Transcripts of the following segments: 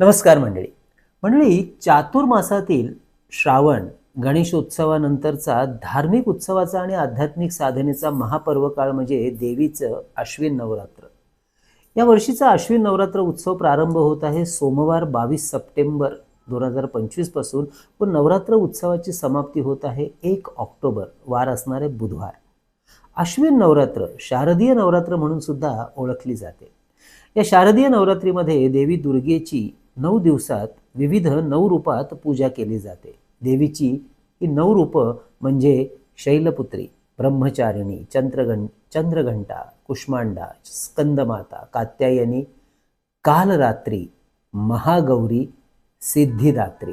नमस्कार मंडळी. मंडळी चातुर्मासातील श्रावण गणेशोत्सवानंतरचा धार्मिक उत्सवाचा आणि आध्यात्मिक साधनेचा महापर्व काळ म्हणजे देवीचं अश्विन नवरात्र. या वर्षीचा अश्विन नवरात्र उत्सव प्रारंभ होत आहे सोमवार बावीस सप्टेंबर दोन हजार पंचवीसपासून व नवरात्र उत्सवाची समाप्ती होत आहे एक ऑक्टोबर वार असणारे बुधवार. अश्विन नवरात्र शारदीय नवरात्र म्हणून सुद्धा ओळखली जाते. या शारदीय नवरात्रीमध्ये देवी दुर्गेची नऊ दिवसात विविध नऊ रूपात पूजा केली जाते. देवीची ही नऊ रूपं म्हणजे शैलपुत्री ब्रह्मचारिणी चंद्रगण चंद्रघंटा कुष्मांडा स्कंदमाता कात्यायनी कालरात्री महागौरी सिद्धिदात्री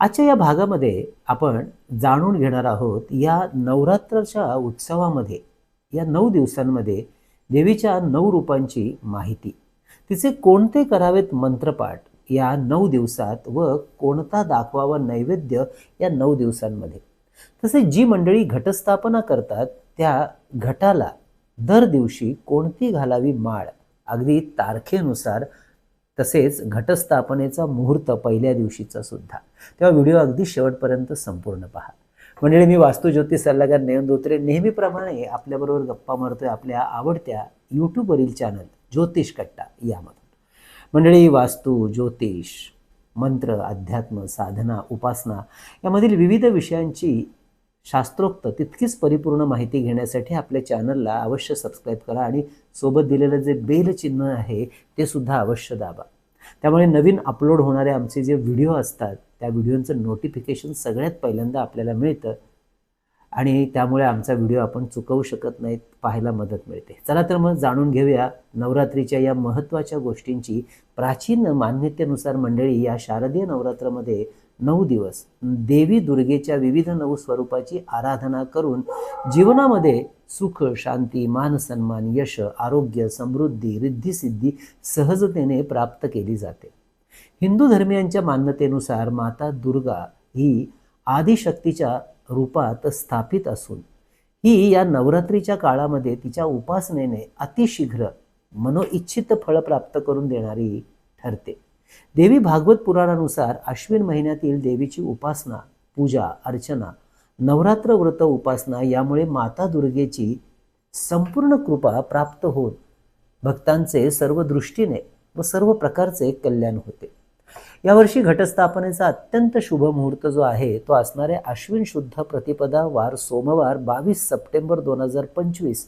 आजच्या या भागामध्ये आपण जाणून घेणार आहोत या नवरात्राच्या उत्सवामध्ये या नऊ दिवसांमध्ये देवीच्या नऊ रूपांची माहिती. तिचे कोणते करावेत मंत्रपाठ? या नऊ दिवसात व कोणता दाखवावा नैवेद्य या नऊ दिवसांमध्ये? तसेच जी मंडळी घटस्थापना करतात त्या घटाला दर दिवशी कोणती घालावी माळ? अगदी तारखेनुसार तसेच घटस्थापनेचा मुहूर्त पहिल्या दिवशीचा सुद्धा. तेव्हा व्हिडिओ अगदी शेवटपर्यंत संपूर्ण पहा. मंडळी मी वास्तू ज्योतिष सल्लागार नयन धोत्रे. नेहमीप्रमाणे आपल्याबरोबर गप्पा मारतोय आपल्या आवडत्या यूट्यूबवरील चॅनल ज्योतिष कट्टा यामधून. मंडळी वास्तू ज्योतिष मंत्र अध्यात्म साधना उपासना यामधील विविध विषयांची शास्त्रोक्त तितकीच परिपूर्ण माहिती घेण्यासाठी आपल्या चॅनलला अवश्य सबस्क्राईब करा आणि सोबत दिलेलं जे बेल चिन्ह आहे ते सुद्धा अवश्य दाबा. त्यामुळे नवीन अपलोड होणारे आमचे जे व्हिडिओ असतात त्या व्हिडिओचं नोटिफिकेशन सगळ्यात पहिल्यांदा आपल्याला मिळतं. आणि त्यामुळे आमचा व्हिडिओ आपण चुकवू शकत नाहीत पाहायला मदत मिळते. चला तर मग जाणून घेऊया नवरात्रीच्या या महत्त्वाच्या गोष्टींची. प्राचीन मान्यतेनुसार मंडळी या शारदीय नवरात्रामध्ये नऊ दिवस देवी दुर्गेच्या विविध नऊ स्वरूपाची आराधना करून जीवनामध्ये सुख शांती मान सन्मान यश आरोग्य समृद्धी रिद्धिसिद्धी सहजतेने प्राप्त केली जाते. हिंदू धर्मियांच्या मान्यतेनुसार माता दुर्गा ही आदिशक्तीच्या रूपात स्थापित असून ही या नवरात्रीच्या काळामध्ये तिच्या उपासनेने अतिशीघ्र मनोइच्छित फळ प्राप्त करून देणारी ठरते. देवी भागवत पुराणानुसार अश्विन महिन्यातील देवीची उपासना पूजा अर्चना नवरात्र व्रत उपासना यामुळे माता दुर्गेची संपूर्ण कृपा प्राप्त होऊन भक्तांचे सर्व दृष्टीने व सर्व प्रकारचे कल्याण होते. यावर्षी घटस्थापनेचा अत्यंत शुभ मुहूर्त जो आहे तो असणारे अश्विन शुद्ध प्रतिपदा वार सोमवार बावीस सप्टेंबर दोन हजार पंचवीस.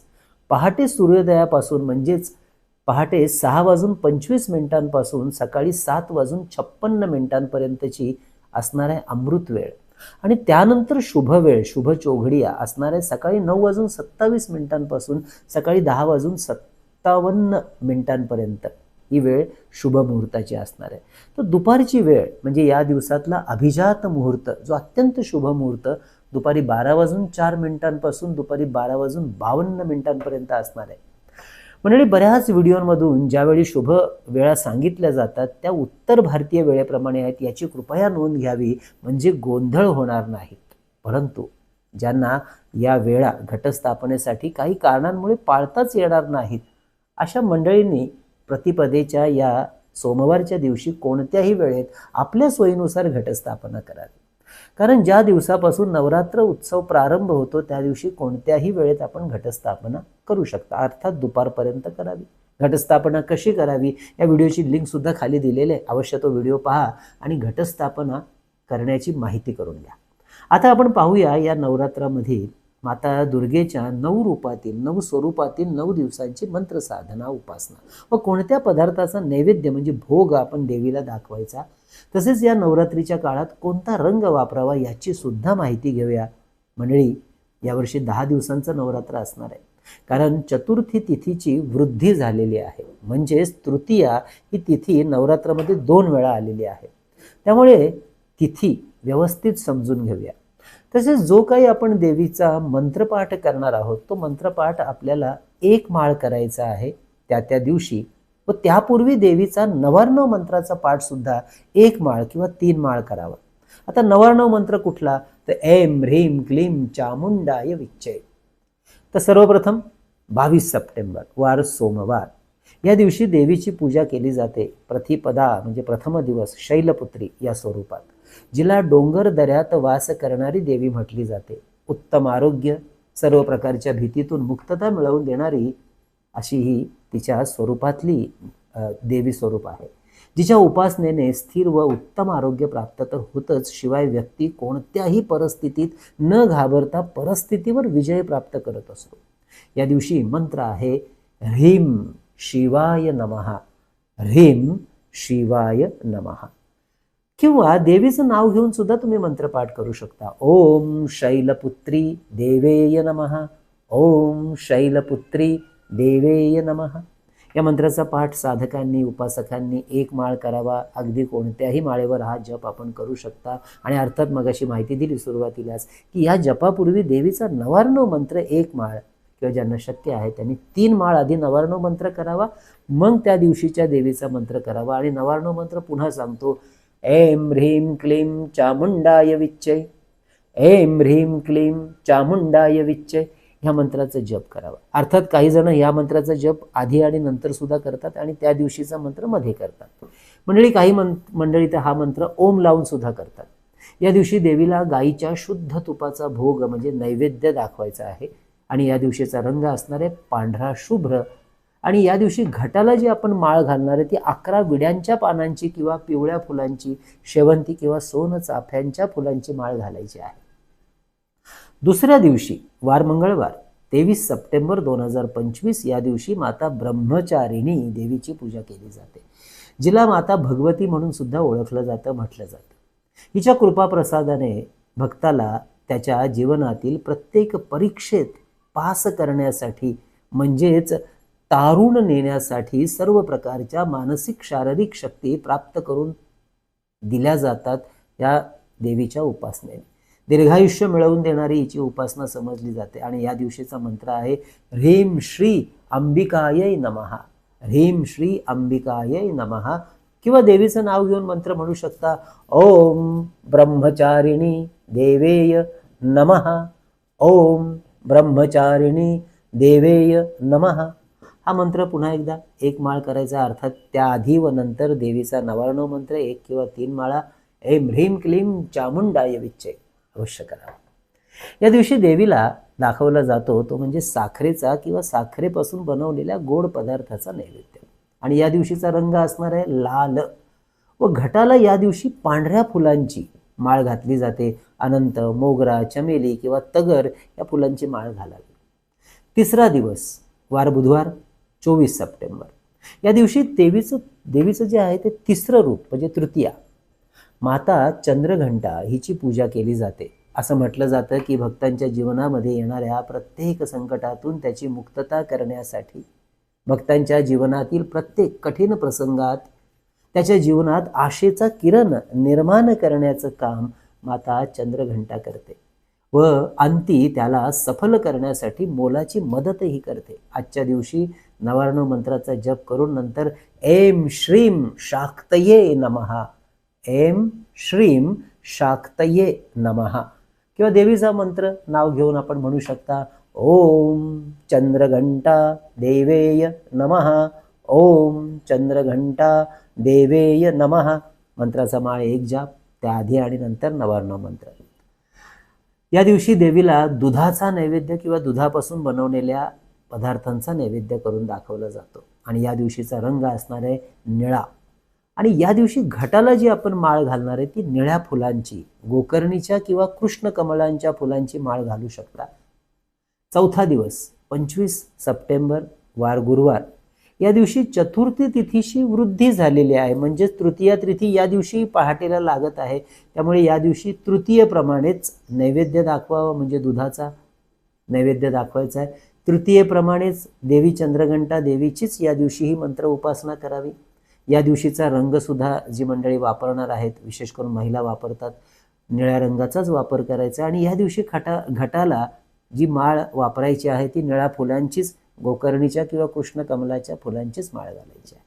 पहाटे सूर्योदयापासून म्हणजेच पहाटे सहा वाजून पंचवीस मिनिटांपासून सकाळी सात वाजून छप्पन्न मिनिटांपर्यंतची असणारे अमृत वेळ. आणि त्यानंतर शुभ वेळ शुभ चोघडिया असणारे सकाळी नऊ वाजून सत्तावीस मिनिटांपासून सकाळी दहा वाजून सत्तावन्न मिनिटांपर्यंत. ही वेळ शुभ मुहूर्ताची असणार आहे. तर दुपारची वेळ म्हणजे या दिवसातला अभिजात मुहूर्त जो अत्यंत शुभ मुहूर्त दुपारी बारा वाजून चार मिनिटांपासून दुपारी बारा वाजून बावन्न मिनिटांपर्यंत असणार आहे. मंडळी बऱ्याच व्हिडिओमधून ज्यावेळी शुभ वेळा सांगितल्या जातात त्या उत्तर भारतीय वेळेप्रमाणे आहेत याची कृपया नोंद घ्यावी म्हणजे गोंधळ होणार नाहीत परंतु ज्यांना या वेळा घटस्थापनेसाठी काही कारणांमुळे पाळताच येणार नाहीत अशा मंडळींनी प्रतिपदेच्या या सोमवारच्या दिवशी कोणत्याही वेळेत आपल्या सोयीनुसार घटस्थापना करावी. कारण ज्या दिवसापासून नवरात्र उत्सव प्रारंभ होतो त्या दिवशी कोणत्याही वेळेत आपण घटस्थापना करू शकता. अर्थात दुपारपर्यंत करावी. घटस्थापना कशी करावी? या व्हिडिओची लिंकसुद्धा खाली दिलेली आहे. अवश्य तो व्हिडिओ पहा आणि घटस्थापना करण्याची माहिती करून घ्या. आता आपण पाहूया या नवरात्रामध्ये माता दुर्गेच्या नऊ रूपातील नऊ स्वरूपातील नऊ दिवसांची मंत्र साधना उपासना. व कोणत्या पदार्थाचा नैवेद्य म्हणजे भोग आपण देवीला दाखवायचा? तसेच या नवरात्रीच्या काळात कोणता रंग वापरावा याची सुद्धा माहिती घेऊया. मंडळी यावर्षी दहा दिवसांचं नवरात्र असणार आहे. कारण चतुर्थी तिथीची वृद्धी झालेली आहे. म्हणजेच तृतीया ही तिथी नवरात्रामध्ये दोन वेळा आलेली आहे. त्यामुळे तिथी व्यवस्थित समजून घेऊया. तसेच जो काही आपण देवीचा मंत्रपाठ करणार आहोत तो मंत्रपाठ आपल्याला एक माळ करायचा आहे त्या त्या दिवशी. व त्यापूर्वी देवीचा नवार्णव मंत्राचा पाठ सुद्धा एक माळ किंवा तीन माळ करावा. आता नवार्णव मंत्र कुठला? तर ऐम ह्रीम क्लीम चामुंडाय विच्चय. तर सर्वप्रथम बावीस सप्टेंबर वार सोमवार. या दिवशी देवीची पूजा केली जाते. प्रतिपदा म्हणजे प्रथम दिवस शैलपुत्री या स्वरूपात. जिला डोंगर दऱ्यात वास करणारी देवी म्हटली जाते. उत्तम आरोग्य सर्व प्रकारच्या भीतीतून मुक्तता मिळवून देणारी अशी ही तिच्या स्वरूपातली देवी स्वरूप आहे. जिच्या उपासनेने स्थिर व उत्तम आरोग्य प्राप्त तर होतच शिवाय व्यक्ती कोणत्याही परिस्थितीत न घाबरता परिस्थितीवर विजय प्राप्त करत असतो. या दिवशी मंत्र आहे ह्रीम शिवाय नमहा ह्रीम शिवाय नमहा किंवा देवीचं नाव घेऊन सुद्धा तुम्ही मंत्रपाठ करू शकता. ओम शैलपुत्री देवेय नमः. ओम शैलपुत्री देवेय नमः. या मंत्राचा पाठ साधकांनी उपासकांनी एक माळ करावा. अगदी कोणत्याही माळेवर हा जप आपण करू शकता. आणि अर्थात मग अशी माहिती दिली सुरुवातीलाच की या जपापूर्वी देवीचा नवार्णव मंत्र एक माळ किंवा ज्यांना शक्य आहे त्यांनी तीन माळ आधी नवार्णव मंत्र करावा. मग त्या दिवशीच्या देवीचा मंत्र करावा. आणि नवार्णव मंत्र पुन्हा सांगतो ऐं ह्रीं क्लीं चामुंडाय विच्चय ऐं ह्रीं क्लीं चामुंडाय विच्चय ह्या मंत्राचा जप करावा. अर्थात काही जण ह्या मंत्राचा जप आधी आणि नंतर सुद्धा करतात आणि त्या दिवशीचा मंत्रमध्ये करतात. मंडळी काही मं मंडळी तर हा मंत्र ओम लावून सुद्धा करतात. या दिवशी देवीला गाईच्या शुद्ध तुपाचा भोग म्हणजे नैवेद्य दाखवायचा आहे. आणि या दिवशीचा रंग असणार आहे पांढरा शुभ्र. आणि या दिवशी घटाला जी आपण माळ घालणार आहे ती अकरा विड्यांच्या पानांची किंवा पिवळ्या फुलांची शेवंती किंवा सोन चाफ्यांच्या फुलांची माळ घालायची आहे. दुसऱ्या दिवशी वार मंगळवार तेवीस सप्टेंबर दोन हजार पंचवीस या दिवशी माता ब्रह्मचारिणी देवीची पूजा केली जाते. जिला माता भगवती म्हणून सुद्धा ओळखलं जातं म्हटलं जातं. हिच्या कृपाप्रसादाने भक्ताला त्याच्या जीवनातील प्रत्येक परीक्षेत पास करण्यासाठी म्हणजेच तारून नेण्यासाठी सर्व प्रकारच्या मानसिक शारीरिक शक्ती प्राप्त करून दिल्या जातात या देवीच्या उपासनेने. दीर्घायुष्य मिळवून देणारी हिची उपासना समजली जाते. आणि या दिवशीचा मंत्र आहे ह्रीम श्री अंबिकायै नमहा ह्रीम श्री अंबिकायै नमहा किंवा देवीचं नाव घेऊन मंत्र म्हणू शकता ओम ब्रह्मचारिणी देवेय नमहा ओम ब्रह्मचारिणी देवेय नमहा हा मंत्र पुन्हा एकदा एक माळ करायचा अर्थात त्याआधी व नंतर देवीचा नवारणव मंत्र एक किंवा तीन माळा ऐम ह्रीम क्लीम चामुंडाय विच्चय अवश्य करावा या दिवशी देवीला दाखवला जातो तो म्हणजे साखरेचा किंवा साखरेपासून बनवलेल्या गोड पदार्थाचा नैवेद्य. आणि या दिवशीचा रंग असणार आहे लाल व घटाला या दिवशी पांढऱ्या फुलांची माळ घातली जाते. अनंत मोगरा चमेली किंवा तगर या फुलांची माळ घालावी. तिसरा दिवस वार बुधवार चोवीस सप्टेंबर. या दिवशी देवीचं देवीचं जे आहे ते तिसरं रूप म्हणजे तृतीया. माता चंद्रघंटा हिची पूजा केली जाते. असं म्हटलं जातं की भक्तांच्या जीवनामध्ये येणाऱ्या प्रत्येक संकटातून त्याची मुक्तता करण्यासाठी भक्तांच्या जीवनातील प्रत्येक कठीण प्रसंगात त्याच्या जीवनात आशेचा किरण निर्माण करण्याचं काम माता चंद्रघंटा करते व अंती त्याला सफल करण्यासाठी मोलाची मदतही करते. आजच्या दिवशी नवारणव मंत्राचा जप करून नंतर एम श्रीम शाक्तये नमहा एम श्रीम शाक्तये नमहा किंवा देवीचा मंत्र नाव घेऊन आपण म्हणू शकता ओम चंद्रघंटा देवेय नमहा ओम चंद्रघंटा देवेय नमहा मंत्राचा माळ एक जाप त्याआधी आणि नंतर नवारणव मंत्र. या दिवशी देवीला दुधाचा नैवेद्य किंवा दुधापासून बनवलेल्या पदार्थांचा नैवेद्य करून दाखवला जातो. आणि या दिवशीचा रंग असणार आहे निळा. आणि या दिवशी घटाला जी आपण माळ घालणार आहे ती निळ्या फुलांची गोकर्णीच्या किंवा कृष्ण कमलांच्या फुलांची माळ घालू शकता. चौथा दिवस पंचवीस सप्टेंबर वार गुरुवार. या दिवशी चतुर्थी तिथीशी वृद्धी झालेली आहे. म्हणजेच तृतीया तिथी या दिवशी पहाटेला लागत आहे. त्यामुळे या दिवशी तृतीयप्रमाणेच नैवेद्य दाखवावं म्हणजे दुधाचा नैवेद्य दाखवायचा आहे. तृतीयेप्रमाणेच देवी चंद्रघंटा देवीचीच या दिवशी ही मंत्र उपासना करावी. या दिवशीचा रंगसुद्धा जी मंडळी वापरणार आहेत विशेष करून महिला वापरतात निळ्या रंगाचाच वापर करायचा आणि या दिवशी खटा घटाला जी माळ वापरायची आहे ती निळ्या फुलांचीच गोकर्णीच्या किंवा कृष्ण कमलाच्या फुलांचीच माळ घालायची आहे.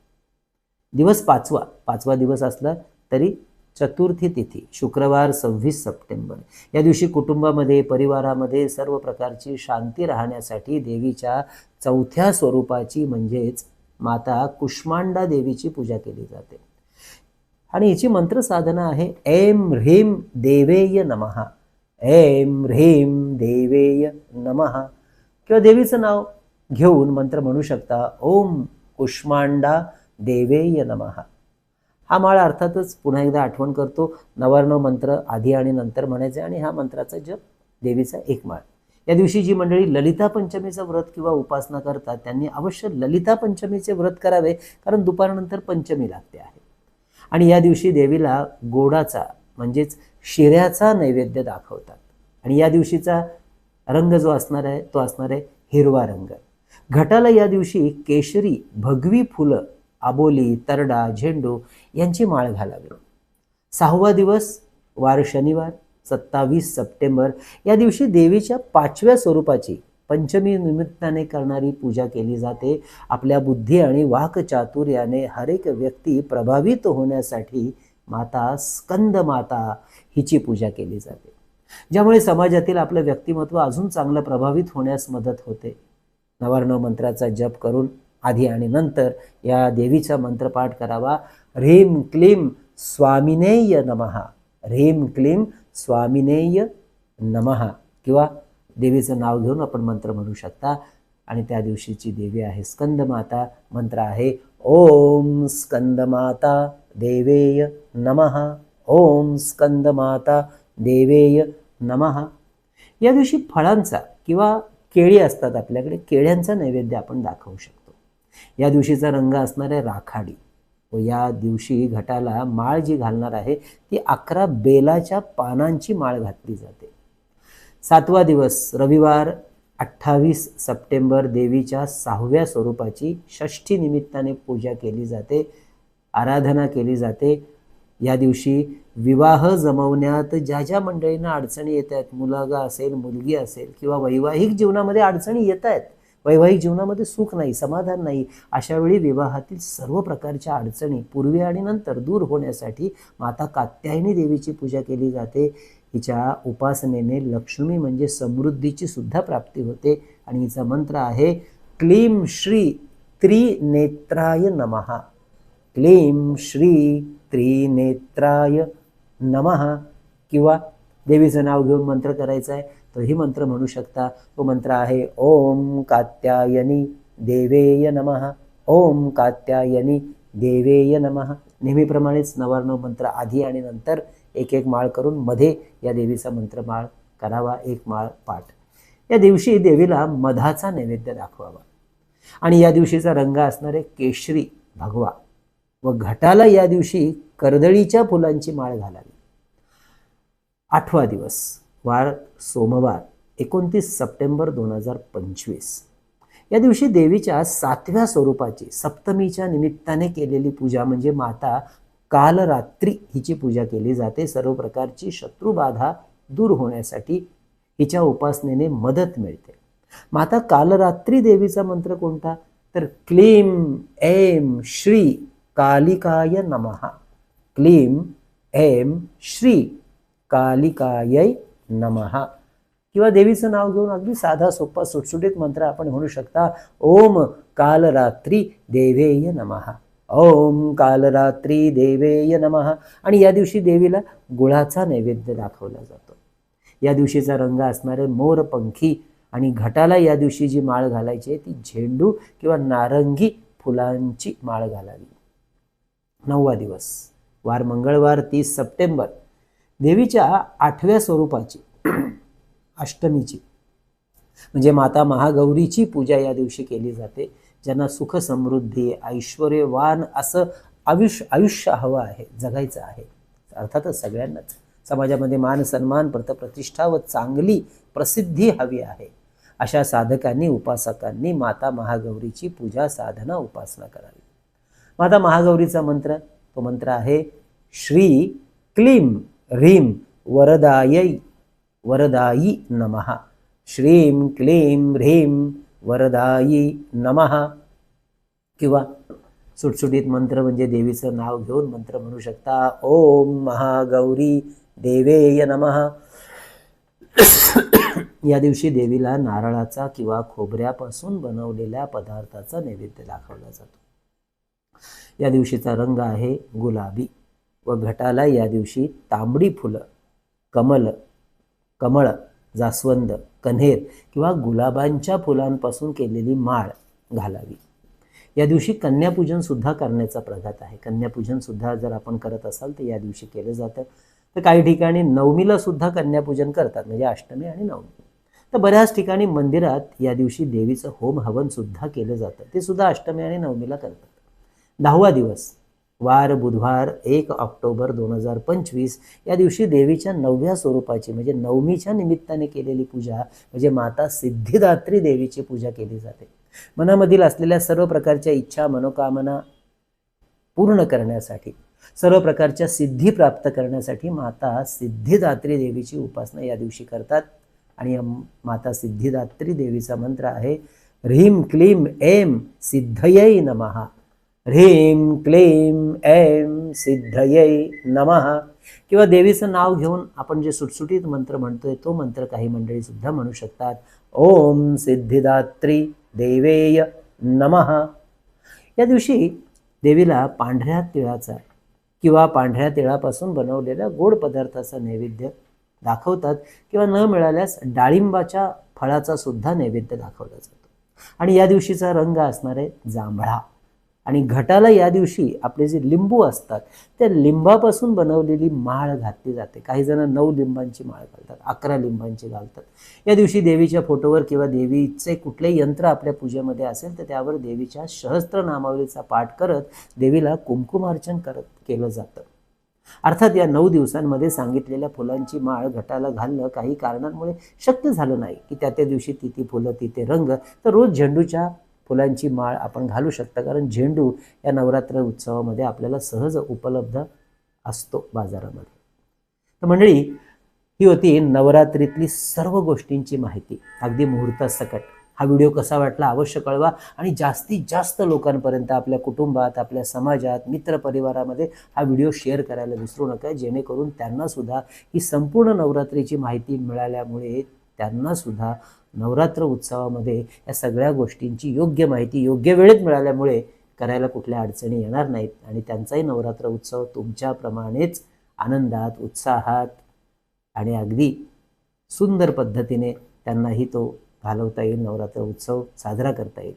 दिवस पाचवा पाचवा दिवस असला तरी चतुर्थी तिथी शुक्रवार सव्वीस सप्टेंबर. या दिवशी कुटुंबामध्ये परिवारामध्ये सर्व प्रकारची शांती राहण्यासाठी देवीच्या चौथ्या स्वरूपाची म्हणजेच माता कुष्मांडा देवीची पूजा केली जाते. आणि हिची मंत्र साधना आहे ऐम ह्रीम देवेय नमः. ऐम ह्रीम देवेय नमः. किंवा देवीचं नाव घेऊन मंत्र म्हणू शकता ओम कुष्मांडा देवेय नमः. हा माळ अर्थातच पुन्हा एकदा आठवण करतो. नवार्णव मंत्र आधी आणि नंतर म्हणायचे आणि हा मंत्राचा जप देवीचा एक माळ. या दिवशी जी मंडळी ललिता पंचमीचं व्रत किंवा उपासना करतात त्यांनी अवश्य ललिता पंचमीचे व्रत करावे कारण दुपारनंतर पंचमी लागते आहे. आणि या दिवशी देवीला गोडाचा म्हणजेच शिऱ्याचा नैवेद्य दाखवतात. आणि या दिवशीचा रंग जो असणार आहे तो असणार आहे हिरवा रंग. घटाला या दिवशी केशरी भगवी फुलं आबोली तरडा झेंडू यांची माळ घालावी. सहावा दिवस वार शनिवार सत्तावीस सप्टेंबर. या दिवशी देवीच्या पाचव्या स्वरूपाची पंचमी निमित्ताने करणारी पूजा केली जाते. आपल्या बुद्धी आणि वाक चातुर्याने हरेक व्यक्ती प्रभावित होण्यासाठी माता स्कंद माता हिची पूजा केली जाते. ज्यामुळे समाजातील आपलं व्यक्तिमत्व अजून चांगलं प्रभावित होण्यास मदत होते. नवार्णव मंत्राचा जप करून आधी आणि नंतर या देवीचा मंत्रपाठ करावा. ह्रीम क्लीम स्वामिनेय नमः. ह्रीम क्लीम स्वामिनेय नमः. किंवा देवीचं नाव घेऊन आपण मंत्र म्हणू शकता. आणि त्या दिवशीची देवी आहे स्कंदमाता. मंत्र आहे ओम स्कंदमाता देवेय नमः. ओम स्कंदमाता देवेय नमः. या दिवशी फळांचा किंवा केळी असतात आपल्याकडे केळ्यांचा नैवेद्य आपण दाखवू शकतो. या दिवशीचा रंग असणार आहे राखाडी. व या दिवशी घटाला माळ जी घालणार आहे ती अकरा बेलाच्या पानांची माळ घातली जाते. सातवा दिवस रविवार अठ्ठावीस सप्टेंबर देवीच्या सहाव्या स्वरूपाची षष्ठी निमित्ताने पूजा केली जाते आराधना केली जाते. या दिवशी विवाह जमवण्यात ज्या ज्या मंडळींना अडचणी येत आहेत मुलगा असेल मुलगी असेल किंवा वैवाहिक जीवनामध्ये अडचणी येत आहेत वैवाहिक जीवनामध्ये सुख नाही समाधान नाही अशा वेळी विवाहातील सर्व प्रकारच्या अडचणी पूर्वी आणि नंतर दूर होण्यासाठी माता कात्यायनी देवीची पूजा केली जाते. हिच्या उपासनेने लक्ष्मी म्हणजे समृद्धीची सुद्धा प्राप्ती होते आणि हिचा मंत्र आहे क्लीम श्री त्रिनेत्राय नमः. क्लीम श्री त्रिनेत्राय नमः. किंवा देवीचं नाव घेऊन मंत्र करायचा आहे तोही ही मंत्र म्हणू शकता. तो मंत्र आहे ओम कात्यायनी देवेय नमः. ओम कात्यायनी देवेय नमः. नेहमीप्रमाणेच नवार्णव मंत्र आधी आणि नंतर एक एक माळ करून मध्ये या देवीचा मंत्र माळ करावा एक माळ पाठ. या दिवशी देवीला मधाचा नैवेद्य दाखवावा. आणि या दिवशीचा रंग असणारे केशरी भगवा व घटाला या दिवशी कर्दळीच्या फुलांची माळ घालावी. आठवा दिवस. वार सोमवार एकोणतीस सप्टेंबर दोन हजार पंचवीस. या दिवशी देवीच्या सातव्या स्वरूपाची सप्तमीच्या निमित्ताने केलेली पूजा म्हणजे माता कालरात्री हिची पूजा केली जाते. सर्व प्रकारची शत्रुबाधा दूर होण्यासाठी हिच्या उपासनेने मदत मिळते. माता कालरात्री देवीचा मंत्र कोणता? तर क्लीम ऐम श्री कालिकाय नमः. क्लीम ऐम श्री कालिकायै नमहा किंवा देवीचं नाव घेऊन अगदी साधा सोपा सुटसुटीत मंत्र आपण म्हणू शकता ओम कालरात्री देवेय नमः. ओम कालरात्री देवेय नमः. आणि या दिवशी देवीला गुळाचा नैवेद्य दाखवला जातो. या दिवशीचा रंग असणारे मोरपंखी आणि घटाला या दिवशी जी माळ घालायची आहे ती झेंडू किंवा नारंगी फुलांची माळ घालावी. नववा दिवस वार मंगळवार तीस सप्टेंबर. देवीच्या आठव्या स्वरूपाची अष्टमीची. म्हणजे माता महागौरीची पूजा या दिवशी केली जाते ज्यांना सुख समृद्धी ऐश्वर्यवान असं आयुष्य आयुष्य हवं आहे जगायचं आहे. अर्थातच सगळ्यांनाच. समाजामध्ये मान सन्मान प्रतिष्ठा व चांगली प्रसिद्धी हवी आहे. अशा साधकांनी उपासकांनी माता महागौरीची पूजा साधना उपासना करावी. माता महागौरीचा मंत्र तो मंत्र आहे श्री क्लीम. ह्रीं वरदायै वरदायी नमः। श्रीं क्लीं ह्रीं वरदायी नमः। किंवा सुटसुटीत मंत्र म्हणजे देवीचं नाव घेऊन मंत्र म्हणू शकता ओम महागौरी देवेय नमः. या दिवशी देवीला नारळाचा किंवा खोबऱ्यापासून बनवलेल्या पदार्थाचा नैवेद्य दाखवला जातो. या दिवशीचा रंग आहे गुलाबी. व घटाला या दिवशी तांबडी फुलं कमल कमळ जास्वंद कन्हेर किंवा गुलाबांच्या फुलांपासून केलेली माळ घालावी. या दिवशी कन्यापूजनसुद्धा करण्याचा प्रघात आहे. कन्यापूजनसुद्धा जर आपण करत असाल तर या दिवशी केलं जातं. तर काही ठिकाणी नवमीला सुद्धा कन्यापूजन करतात म्हणजे अष्टमी आणि नवमी. तर बऱ्याच ठिकाणी मंदिरात या दिवशी देवीचं होम हवनसुद्धा केलं जातं. ते सुद्धा अष्टमी आणि नवमीला करतात. दहावा दिवस. वार बुधवार एक ऑक्टोबर दोन हजार पंचवीस या दिवशी देवीच्या नवव्या स्वरूपाची म्हणजे नवमीच्या निमित्ताने केलेली पूजा म्हणजे माता सिद्धिदात्री देवीची पूजा केली जाते. मनामधील असलेल्या सर्व प्रकारच्या इच्छा मनोकामना पूर्ण करण्यासाठी सर्व प्रकारच्या सिद्धी प्राप्त करण्यासाठी माता सिद्धिदात्री देवीची उपासना या दिवशी करतात. आणि या माता सिद्धिदात्री देवीचा मंत्र आहे ह्रीम क्लीम एम सिद्धयै नमहा ह्रीम क्लीम एम सिद्धयै नमः. किंवा देवीचं नाव घेऊन आपण जे सुटसुटीत मंत्र म्हणतोय तो मंत्र काही मंडळी सुद्धा म्हणू शकतात. ओम सिद्धिदात्री देवेय नमः. या दिवशी देवीला पांढऱ्या तिळाचा किंवा पांढऱ्या तिळापासून बनवलेल्या गोड पदार्थाचा नैवेद्य दाखवतात किंवा न मिळाल्यास डाळिंबाच्या फळाचा सुद्धा नैवेद्य दाखवला जातो. आणि या दिवशीचा रंग असणार आहे जांभळा. आणि घटाला या दिवशी आपले जे लिंबू असतात त्या लिंबापासून बनवलेली माळ घातली जाते. काही जण नऊ लिंबांची माळ घालतात अकरा लिंबांची घालतात. या दिवशी देवीच्या फोटोवर किंवा देवीचे कुठलेही यंत्र आपल्या पूजेमध्ये असेल तर त्यावर देवीच्या सहस्त्र नामावलीचा पाठ करत देवीला कुंकुमार्चन करत केलं जातं. अर्थात या नऊ दिवसांमध्ये सांगितलेल्या फुलांची माळ घटाला घालणं काही कारणांमुळे शक्य झालं नाही की त्या त्या दिवशी ती ती फुलं तिथे रंग तर रोज झेंडूच्या फुलांची माळ आपण घालू शकता. कारण झेंडू या नवरात्र उत्सवामध्ये आपल्याला सहज उपलब्ध असतो बाजारामध्ये. तर मंडळी ही होती नवरात्रीतली सर्व गोष्टींची माहिती. अगदी मुहूर्तासकट. हा व्हिडिओ कसा वाटला अवश्य कळवा आणि जास्तीत जास्त लोकांपर्यंत आपल्या कुटुंबात आपल्या समाजात मित्रपरिवारामध्ये हा व्हिडिओ शेअर करायला विसरू नका. जेणेकरून त्यांनासुद्धा ही संपूर्ण नवरात्रीची माहिती मिळाल्यामुळे त्यांनासुद्धा नवरात्र उत्सवामध्ये या सगळ्या गोष्टींची योग्य माहिती योग्य वेळेत मिळाल्यामुळे करायला कुठल्या अडचणी येणार नाहीत आणि त्यांचाही नवरात्र उत्सव तुमच्याप्रमाणेच आनंदात उत्साहात आणि अगदी सुंदर पद्धतीने त्यांनाही तो घालवता येईल नवरात्र उत्सव साजरा करता येईल.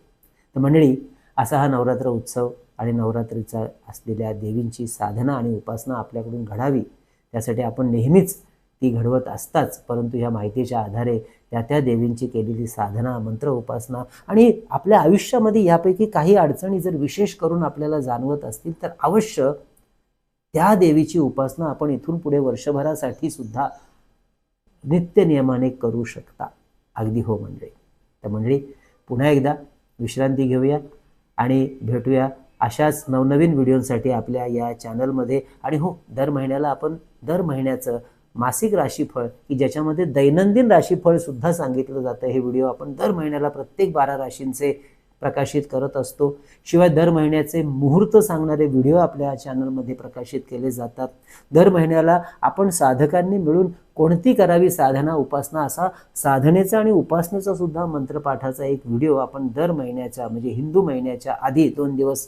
तर मंडळी असा हा नवरात्र उत्सव आणि नवरात्रीचा असलेल्या देवींची साधना आणि उपासना आपल्याकडून घडावी त्यासाठी आपण नेहमीच ती घडवत असताच परंतु ह्या माहितीच्या आधारे त्या त्या देवींची केलेली साधना मंत्र उपासना आणि आपल्या आयुष्यामध्ये यापैकी काही अडचणी जर विशेष करून आपल्याला जाणवत असतील तर अवश्य त्या देवीची उपासना आपण इथून पुढे वर्षभरासाठी सुद्धा नित्य नियमाने करू शकता. अगदी हो मंडळी. तर मंडळी पुन्हा एकदा विश्रांती घेऊया आणि भेटूया अशाच नवनवीन व्हिडिओंसाठी आपल्या या चॅनलमध्ये. आणि हो दर महिन्याला आपण दर महिन्याचं मासिक राशीफळ की ज्याच्यामध्ये दैनंदिन राशीफळसुद्धा सांगितलं जातं. हे व्हिडिओ आपण दर महिन्याला प्रत्येक बारा राशींचे प्रकाशित करत असतो. शिवाय दर महिन्याचे मुहूर्त सांगणारे व्हिडिओ आपल्या चॅनलमध्ये प्रकाशित केले जातात. दर महिन्याला आपण साधकांनी मिळून कोणती करावी साधना उपासना असा साधनेचा आणि उपासनेचा सुद्धा मंत्रपाठाचा एक व्हिडिओ आपण दर महिन्याच्या म्हणजे हिंदू महिन्याच्या आधी दोन दिवस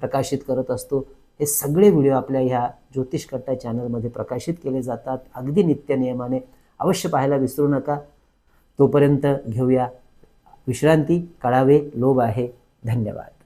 प्रकाशित करत असतो. हे सगळे व्हिडिओ आपल्या ह्या ज्योतिष कट्टा चॅनलमध्ये प्रकाशित केले जातात. अगदी नित्य नियमाने. अवश्य पाहायला विसरू नका. तोपर्यंत घेऊया विश्रांती. कळावे लोभ आहे. धन्यवाद.